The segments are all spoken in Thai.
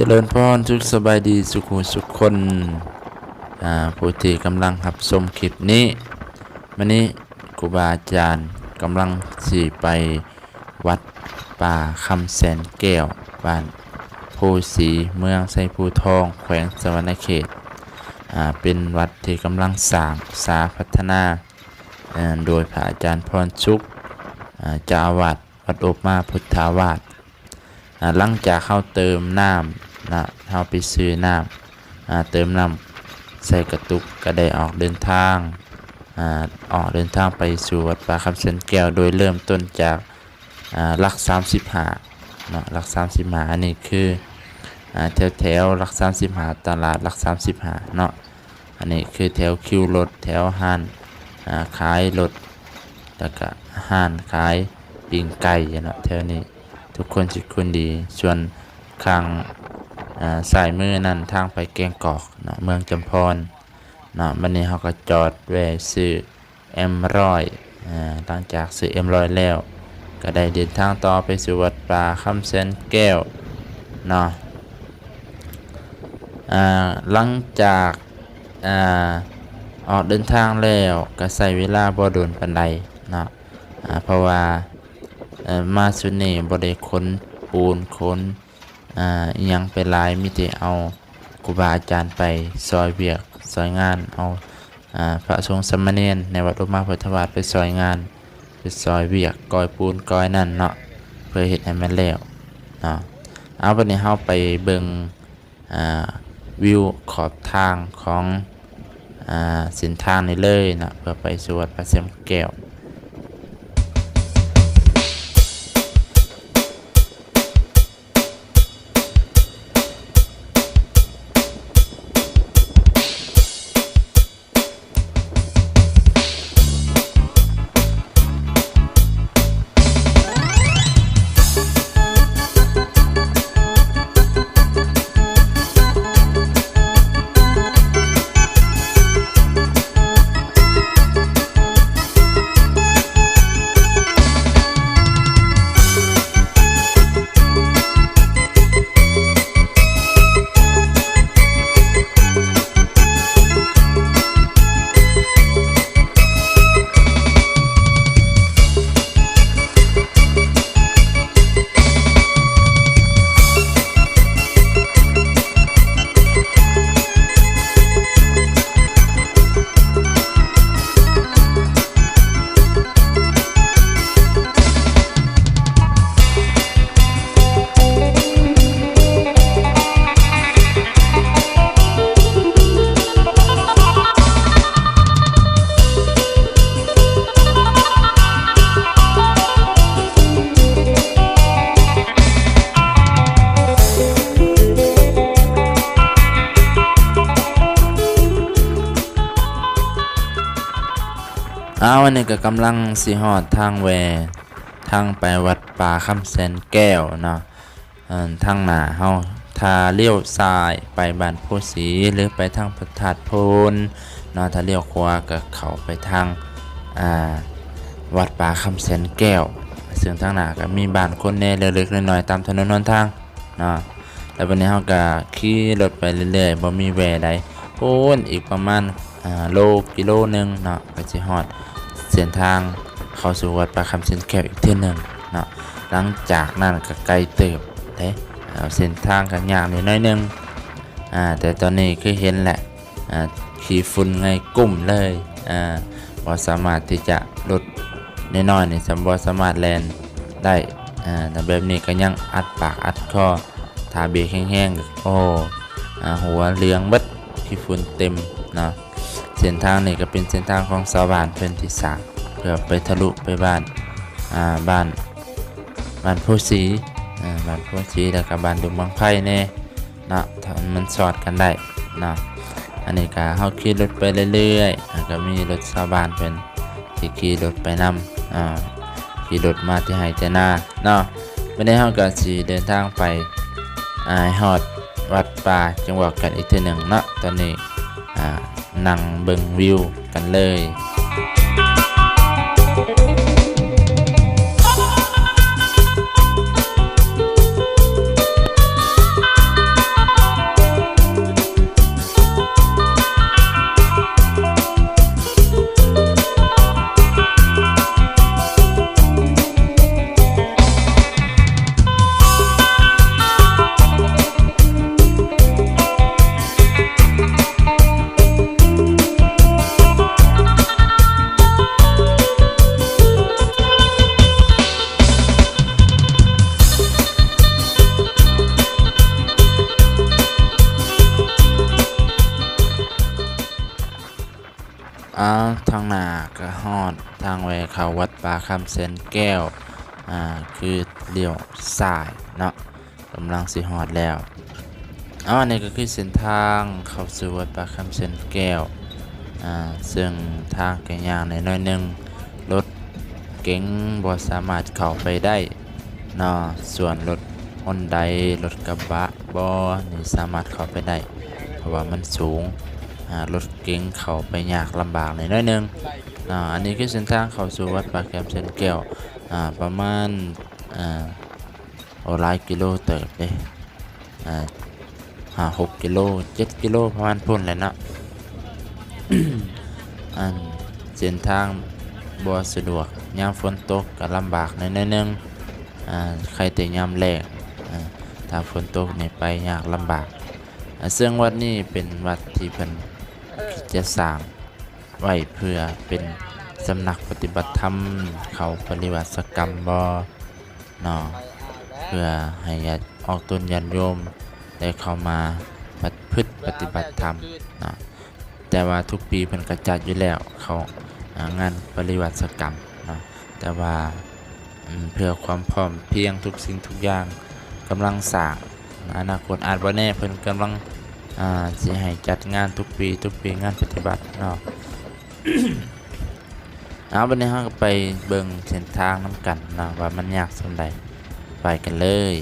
เจริญพรสุขสบายดีสุขุสุขคนผู้ที่กำลังรับชมคลิปนี้วันนี้ครูบาอาจารย์กำลังสี่ไปวัดป่าคำแสนแก้วบ้านโพสีเมืองไซภูทอง แขวงสวรรณเขตเป็นวัดที่กำลังสร้างสาพัฒนา โดยพระอาจารย์พรชุกจาวาสวัดอบมาพุทธาวาสหลังจากเข้าเติมน้ำ นะเข้าไปซื้อน้ำเติมน้ำใส่กระตุกก็ได้ออกเดินทางออกเดินทางไปสู่วัดป่าคำเสนแก้วโดยเริ่มต้นจากอ่าหลัก35เนาะหลัก35อันนี้คือแถวแถวหลัก35ตลาดหลัก35เนาะอันนี้คือแถวคิวรถแถวห้านขายรถแล้วก็ห้านขายปิ้งไก่เนาะแถวนี้ทุกคนจิตคนดีส่วนข้าง สายมือนั่นทางไปแกงกอกเนาะเมืองจำพรเนาะวันนี้เขาก็จอดแวะซื้อเอ็มร้อยหลังจากซื้อเอ็มร้อยแล้ว ก็ได้เดินทางต่อไปสู่วัดป่าคำเซนแก้วเนาะหลังจากออกเดินทางแล้วก็ใส่เวลาบ่โดนปันใดเนาะเพราะว่ามาสุนี่บ่ได้ค้นปูนค้น อ่ายังไปหลายมีแต่เอาครูบาอาจารย์ไปซอยเวียกซอยงานเอาอ่าพระสงฆ์สมเณรในวัดอุมาพุทธวาสไปซอยงานไปซอยเวียกกอยปูนกอยนั่นเนาะเพื่อเฮ็ดให้มันแล้วเนาะเอาวันนี้เฮาไปเบิ่งอ่าวิวขอบทางของอ่าเส้นทางนี้เลยเนาะเพื่อไปสวดพระเสมแก้ว อนนี้ก็กำลังสิฮอดทางแวทางไปวัดป่าคำแสนแก้วเนาะทางหนาเฮาถ้าเลี้ยวซ้ายไปบ้านโพสีหรือไปทางพระธาตุพนเนาะถ้าเลี้ยวขวาก็เข้าไปทางอ่าวัดป่าคำแสนแก้ว ซึ่งทางหนาก็มีบ้านคนแน่เล็กๆน้อยๆตามถนนหนทางเนาะแล้ววันนี้เฮาก็ขี่รถไปเรื่อยๆบ่มีแวใดโพ้นอีกประมาณอ่าโลกิโลหนึงเนาะก็สิฮอด เส้นทางเข้าสู่วัดประคำเส้นแก้วอีกเที่ยหนึ่งเนาะหลังจากนั้นก็ไกลเติบเด้เอาเส้นทางกันยากนิดน้อยนึงอ่าแต่ตอนนี้คือเห็นแหละอ่าขี่ฝุ่นไงกลุ่มเลยอ่าบ่สามารถที่จะลดน้อยๆนี่สมบ่สามารถแลนได้อ่าแต่แบบนี้ก็ยังอัดปากอัดคอทาเบรกแห้งๆก็โอ้อ่าหัวเหลืองเบิดขี่ฝุ่นเต็มเนาะ เส้นทางนี่ก็เป็นเส้นทางของชาวบ้านเพื่อนที่สางเพื่อไปทะลุไปบ้านอ่าบ้านบ้านโพธิ์ศรีอ่าบ้านโพธิ์ศรีแล้วก็บ้านดุงบางไผ่แน่เนาะมันสอดกันได้เนาะอันนี้ก็เฮาขี่รถไปเรื่อยๆอ่าก็มีรถชาวบ้านเพิ่นที่ขี่รถไปนำอ่าขี่รถมาที่ไห้แต่หน้าเนาะวันนี้เฮาก็สิเดินทางไปอ่าฮอดวัดป่าจังหวัดกันอีกเทีหนึ่งเนาะตอนนี้อ่า นั่งเบิงวิวกันเลย อาทางหน้าก็ฮอดทางแวเขาวัดป่าคำแสนแก้วอ่าคือเลี้ยวซ้ายเนาะกำลังสิฮอดแล้วอาอันนี้ก็คือเส้นทางเข้าสู่วัดป่าคำแสนแก้วอ่าซึ่งทางก็ยางในน้อยหนึ่งรถเก๋งบ่สามารถเข้าไปได้เนาะส่วนรถฮอนไดรถกระบะบ่นี่สามารถเข้าไปได้ เพราะว่ามันสูง รถเก๋งเข้าไปยากลำบากในน้อยนึงอ่าอันนี้คือเส้นทางเข้าสู่วัดป่าแคมเซนแก้วอ่าประมาณอ่าโอหลายกิโลเติบเลยอ่าห้าหกกิโลเจ็ดกิโลประมาณพุ่นแหละเนะอันเส้นทางบ่สะดวกยามฝนตกก็ลำบากในอยนึงอ่าใครแต่ยามแรกอ่าถ้าฝนตกเนี่ยไปยากลำบากซึ่งวัดนี้เป็นวัดที่เพิ่น จะสร้างไว้เพื่อเป็นสำนักปฏิบัติธรรมเขาปฏิบัติกรรมบ่เนาะเพื่อให้ญาติออกตนญาติโยมได้เข้ามาปฏิพฤติปฏิบัติธรรมนะแต่ว่าทุกปีเพิ่นก็จัดอยู่แล้วเขางานปฏิบัติกรรมนะแต่ว่าเพื่อความพร้อมเพียงทุกสิ่งทุกอย่างกำลังสร้างอนาคตอาจบ่แน่เพิ่นกำลัง อ่าสิให้จัดงานทุกปี ทุกปีงานปฏิบัติเนาะเอาวันนี้เราก็ไปเบิ่งเส้นทางน้ำกันเนาะว่ามันยากส่าใดไปกันเลย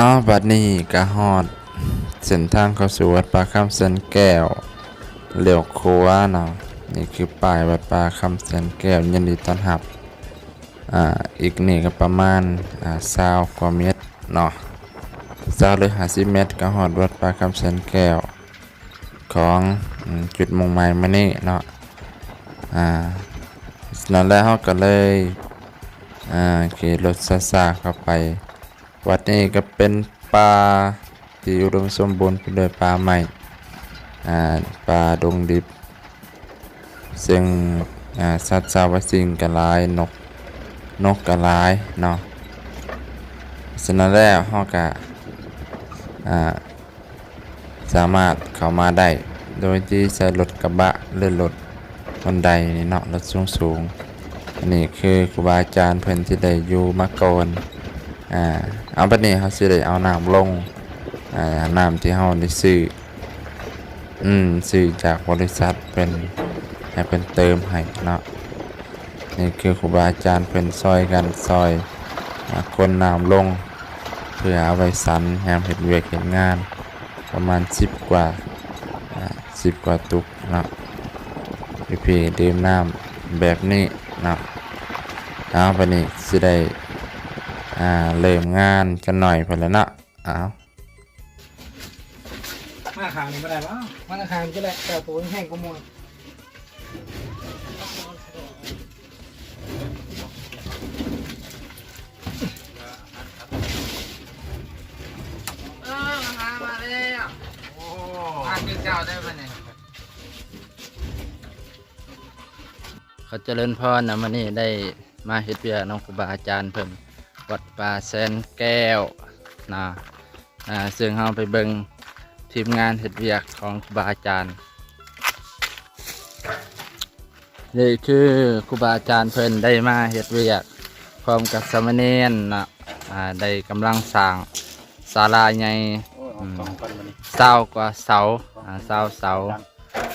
อ้าวบัดนี้ก็ฮอด เส้นทางเข้าสู่วัดป่าคำเสนแก้วเลี้ยวขวาเนาะนี่คือป้ายวัดป่าคำเสนแก้วยินดีต้อนรับอ่าอีกนี่ก็ประมาณอ่า20กว่าเมตรเนาะ20หรือ50เมตรก็ฮอดวัดป่าคำเสนแก้ว ของจุดมุ่งหมายมานี่เนาะอ่านั่นแล้วเราก็เลยอ่าขี่รถซาซาเข้าไป วัดนี้ก็เป็นป่าที่อุดมสมบูรณ์ไปด้วยป่าไม้อ่ป่าดงดิบ ซึ่งสัตว์สาวสิงกระลายนกนกกระลายเนาะฉะนั้นแล้วเฮาก็อ่าสามารถเข้ามาได้โดยที่ใช้รถกระบะหรือรถบันไดนี่เนาะรถสูงสูงอันนี้คือครูบาอาจารย์เพิ่นที่ได้อยู่มาก่อน อ่าเอาบัดนี้เขาสิได้เอาน้ำลงอ่าน้ำที่เขาได้ซื้ออืมซื้อจากบริษัทเป็นให้เป็นเติมให้เนาะนี่คือครูบาอาจารย์เป็นซอยกันซอยอคนน้ำลง เพื่อเอาไว้สันแฮมเห็ดเวกเห็ดงาน ประมาณสิบกว่าสิบกว่าตุกเนาะพี่พี่ดื่มน้ำแบบนี้เนาะเอาบัดนี้สิได้ อ่าเริ่มงานกันหน่อยพอแล้วเนาะอ้าวมาขางนี่ไม่ได้ปะมาขางก็ได้แต่ตัวแห้งก็มวยเออมาหามาแล้วมาคือเก่าได้ปะเนี่ยเขาเจริญพรนะมันนี่ได้มาเฮ็ดเวียกน้องครูบาอาจารย์เพิ่น วัดป่าแสนแก้วนะอ่าซึ่งเฮาไปเบิ่งทีมงานเฮ็ดเวียกของครูบาอาจารย์นี่คือครูบาอาจารย์เพิ่นได้มาเฮ็ดเวียกพร้อมกับสามเณรนะอ่าได้กำลังสร้างศาลาใหญ่โอ้ยเอาสองคนมานี่เศร้ากว่าเสาอ่าเศร้าเสา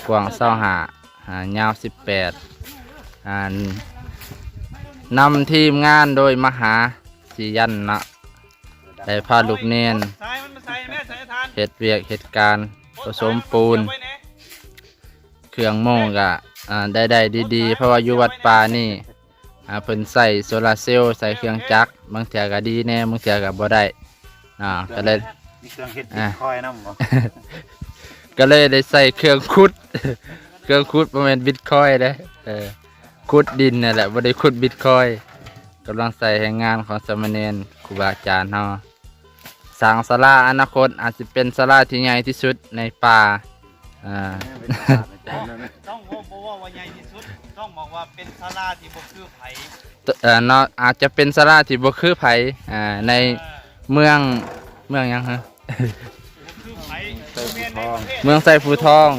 กว้างเศร้าหาอ่ายาวสิบแปดอ่านำทีมงานโดยมหา สียันนะได้พาลูกเนนใส่มันมาใส่แม่ใส่ทานเหตุเวียกเหตุการณ์ผสมปูน เครื่องโม่งกะอ่าได้ได้ดีๆ เพราะว่าอยู่วัดป่านี่อ่าเพิ่นใส่โซลาร์เซลล์ใส่เครื่องจักรบางเทียก็ดีแน่บางเทียก็บ่ได้อ่าก็เลยมีเครื่องเฮ็ดอะคอยน้ำบ่ก็เลยได้ใส่เครื่องขุด เครื่องขุดประมาณบิตคอยน์เลยเออขุดดินนี่นแหละบ่ได้ขุดบิตคอยน์ กำลังใส่แรงงานของสามเณรครูบาอาจารย์เฮาสร้างศาลาอนาคตอาจจะเป็นศาลาที่ใหญ่ที่สุดในป่าอ่า ต้องบอกว่าว่าใหญ่ที่สุด ต้องบอกว่าเป็นศาลาที่บ่คือไผเอ่อเนาะอาจจะเป็นศาลาที่บ่คือไผอ่าในเมืองเมืองหยังฮะคือไผแม่ในประเทศ เมืองไซฟูทอง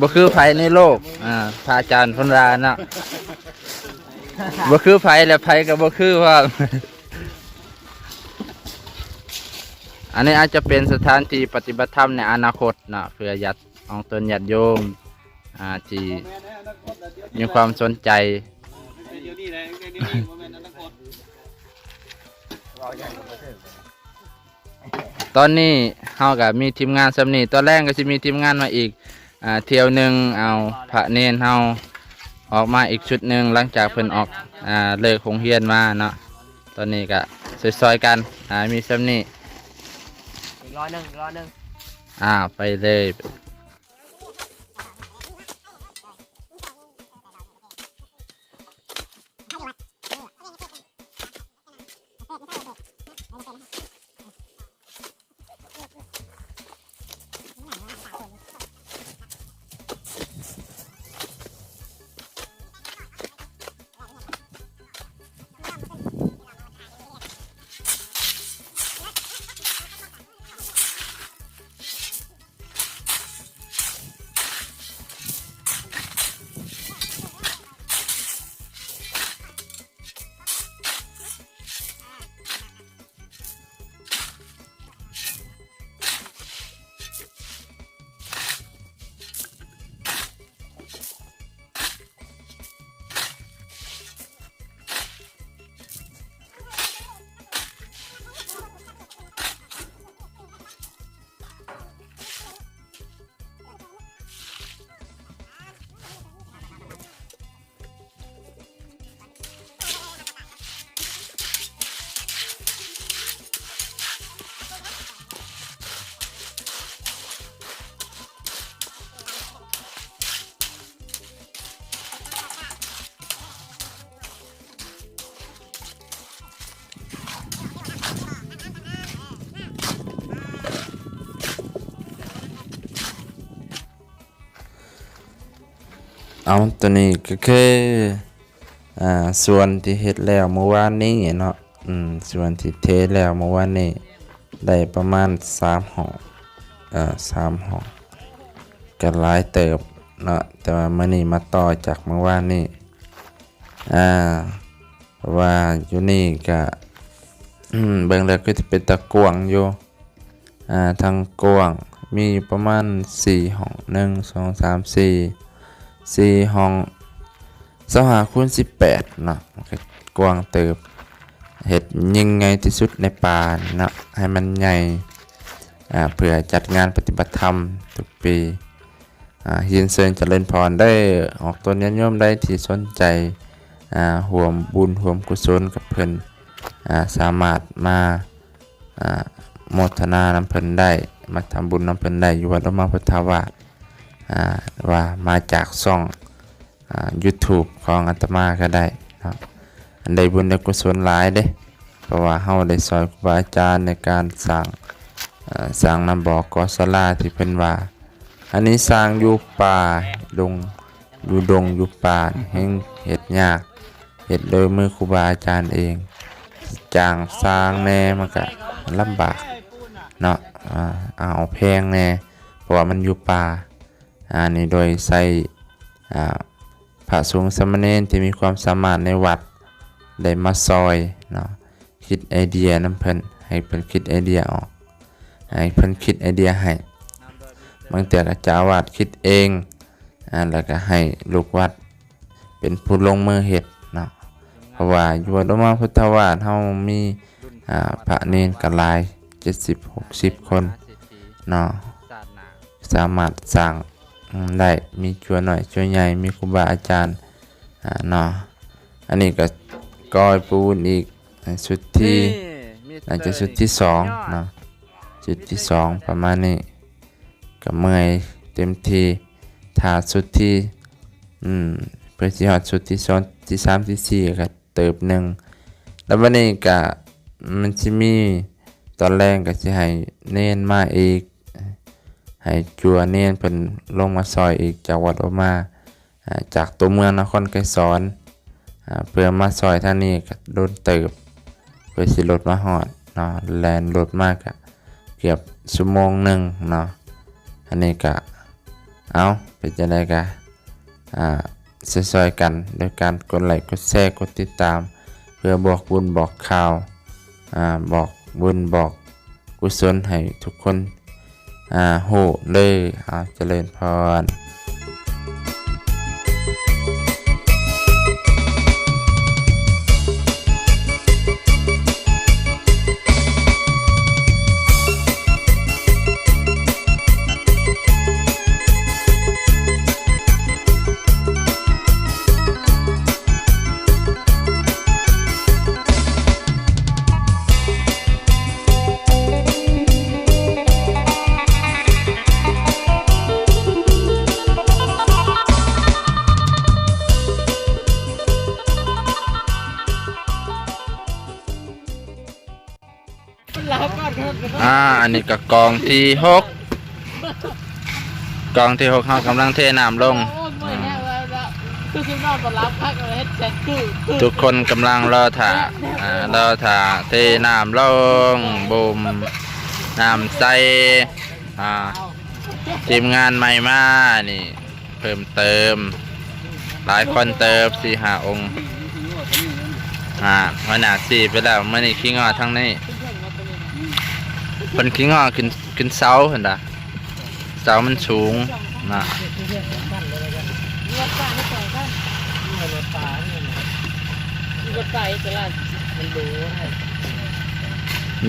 บ่คือไผในโลก อ่าพระอาจารย์พิ่นว่านะ บ่คือไผและไผก็บ่คือว่าอันนี้อาจจะเป็นสถานที่ปฏิบัติธรรมในอนาคตนะเพื่อยัดองตนญาติโยมอ่าที่มีความสนใจตตอนนี้เฮากับมีทีมงานสำนีตอนแรกก็จะมีทีมงานมาอีกอ่าเที่ยวหนึ่งเอาพระเนนเฮา ออกมาอีกชุดหนึ่งหลังจากเพิ่นออกอ่าเลิกคงเฮียนมาเนาะตอนนี้ก็ซอยๆกันอ่ามีสำนีอีกร้อยหนึ่งอีกร้อยหนึ่งอ่าไปเลย เอาตัวนี้ก็คืออ่าส่วนที่เฮ็ดแล้วเมื่อวานนี้เนาะอืมส่วนที่เทแล้วเมื่อวานนี้ได้ประมาณ3ห้องเอ่อ3ห้อก็หลายเติบเนาะแต่ว่ามื้อนี้มาต่อจากเมื่อวานนี้อ่าว่าอยู่นี่ก็อืมเบิ่งแล้วก็สิเป็นตะกวงอยู่อ่าทางกวงมีประมาณ4ห้อง1 2 3 4 สี่ห้องสหาคูณสิบแปดเนาะกว้างเติบเห็ดยิ่งไงที่สุดในป่าเนาะให้มันใหญ่เพื่อจัดงานปฏิบัติธรรมทุกปียินเซินเจริญพรได้ออกตนยันโยมได้ที่สนใจห่วมบุญห่วมกุศลกับเพิ่นอ่าสามารถมาโมทนานำเพิ่นได้ มาทำบุญนำเพิ่นได้อยู่วัดรมาพุทธาวาส ว่ามาจากช่องอ่า YouTube ของอาตมาก็ได้ครับอันใดบุญได้กุศลหลายเด้เพราะว่าเฮาได้ซอยครูบาอาจารย์ในการสร้างสร้างน้ำบ่อกอสลาที่เพิ่นว่า อันนี้สร้างอยู่ป่าดงอยู่ดงอยู่ป่าแห่งเฮ็ดยากเฮ็ดโดยมือครูบาอาจารย์เองจ้างสร้างแน่มันก็ลำบากเนาะอ่าเอาแพงแน่เพราะว่ามันอยู่ป่า อ่านี่โดยใส่พระสงฆ์สมเณรที่มีความสามารถในวัดได้มาซอยเนาะคิดไอเดียนํเพิ่นให้เพิ่นคิดไอเดียออกให้เพิ่นคิดไอเดียให้บางแต่ก็เจ้าวาดคิดเองอ่าแล้วก็ให้ลูกวัดเป็นผู้ลงมือเฮ็ดเนาะเพราะว่าอยู่วัดมาพุทธวาสเฮามีอ่าพระเนรก็หลาย 70 60 คนเนาะสามารถสร้าง ได้มีจัวหน่อยจัวใหญ่มีครูบาอาจารย์อ่าเนาะอันนี้ก็กอยปูนอีกอ่าชุดที่น่าจะชุดที่สองเนาะชุดที่สองประมาณนี้ก็เมื่อยเต็มที่ถ้าชุดที่อืมเพื่อที่ฮอดชุดที่สองที่สามที่สี่ก็เติบหนึ่งแล้ววันนี้ก็มันจะมีตอนแรกก็จะให้เน้นมาอีก ให้จัวเนียนเพิ่นลงมาซอยอีกจากวัดออกมาจากตัวเมืองนครไกรสอนเพื่อมาซอยท่างนี้ก็โดนเติบเพื่อสิรถมาฮอดเนาะแลนรถมากอะเกือบชั่วโมงหนึ่งเนาะอันนี้ก็เอาเป็นจังได้กะอ่าซอยกันโดยการกดไลค์กดแชร์กดติดตาม เพื่อบอกบุญบอกข่าวอ่าบอกบุญบอกกุศลให้ทุกคน อ่าโหเลยอ่าเจริญพร อ่า อันนี้ก็กองที่หกกองที่หกเขากำลังเทน้ำลง ทุกคนกำลังรอถ่าอ่ารอถ่าเทน้ำลงบุมน้ำใสอ่าทีมงานใหม่มานี่ เพิ่มเติม หลายคนเติมสี่ห้าองค์อ่าวันหนาสี่ไปแล้วมื่อนี้ขี้งอทั้งนี้ เป็นขี้งอขึ้นขึ้นเสาเห็นปะเสามันสูงนะ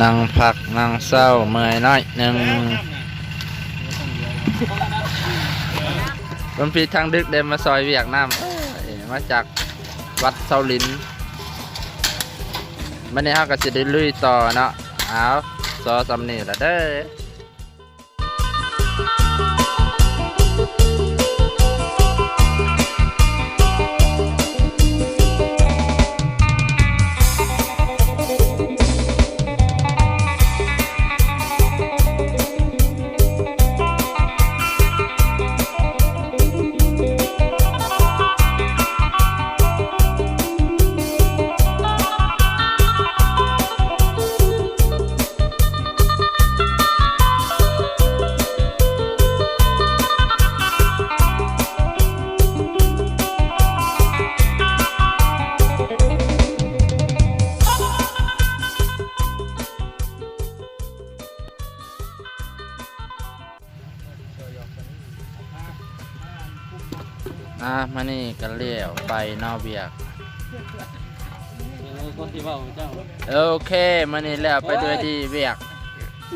นั่งพักนั่งเศร้าเมื่อยน้อยหนึ่งบางพีทางดึกเดินมาซอยเวียกน้ำมาจากวัดเซาลินมันนี้เขาก็จะได้ลุยต่อเนาะเอา ซอสะเด้ออะมานี่กันเลี้ยวไปนอกเวียกคนที่ว่าเจ้าโอเคมานี่แล้วไปด้วยดีเวียก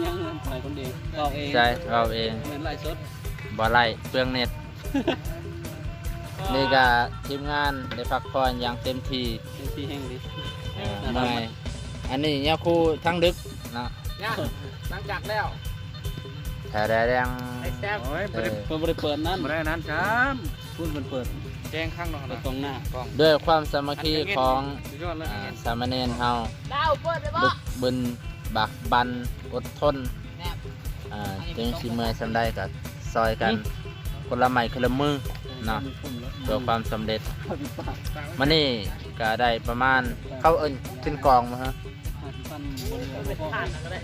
ยังเงินถ่ายคนเดียวเราเองใช่เราเองเหมือนไล่สดบ่ไล่เปลืองเน็ตนี่ก็ทีมงานได้พักผ่อนอย่างเต็มที่เป็นที่แห่งดีอ่าเมื่อยอันนี้เนี่ยครูทั้งดึกเนาะเนี่ยหลังจากแล้วแต่แดงไอ้แซ่บโอ้ยเอบ่ได้อเปิดบริเปิดนั่นบ่ได้นั้นครับ พูดเปิดเปิดแจ้งข้างนอกเปินะดตรงหน้าด้วยความสามัคคีของสุดยอดเลยอ่าสามเณรเฮาดาวเปิดได้บ่บึกบึนบักบันอดทนแนบอ่าจึงสิเมื่อยสำได้กับซอยกันคนละไม้คนละมือเนาะเพื่อความสำเร็จมานี่ก็ได้ประมาณเข้าเอินขึ้นกองมาฮะสฟันเป็นฐานก็ได้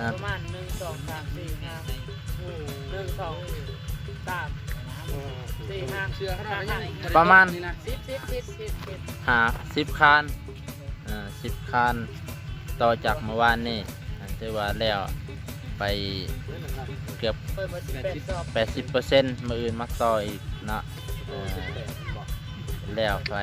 อะประมาณหนึ่งสองสามสี่ห้าหนึ่งสองสาม สี่ห้าเชื่อเขาได้ยังประมาณนี่นะสิบสิบสิบสิบสิบหาสิบคานอ่าสิบคานต่อจากเมื่อวานนี่อันที่ว่าแล้วไปเกือบ เปิดมาสิบแปดสอบแปดสิบเปอร์เซ็นต์มืออื่นมาต่ออีกเนาะเออแล้วไป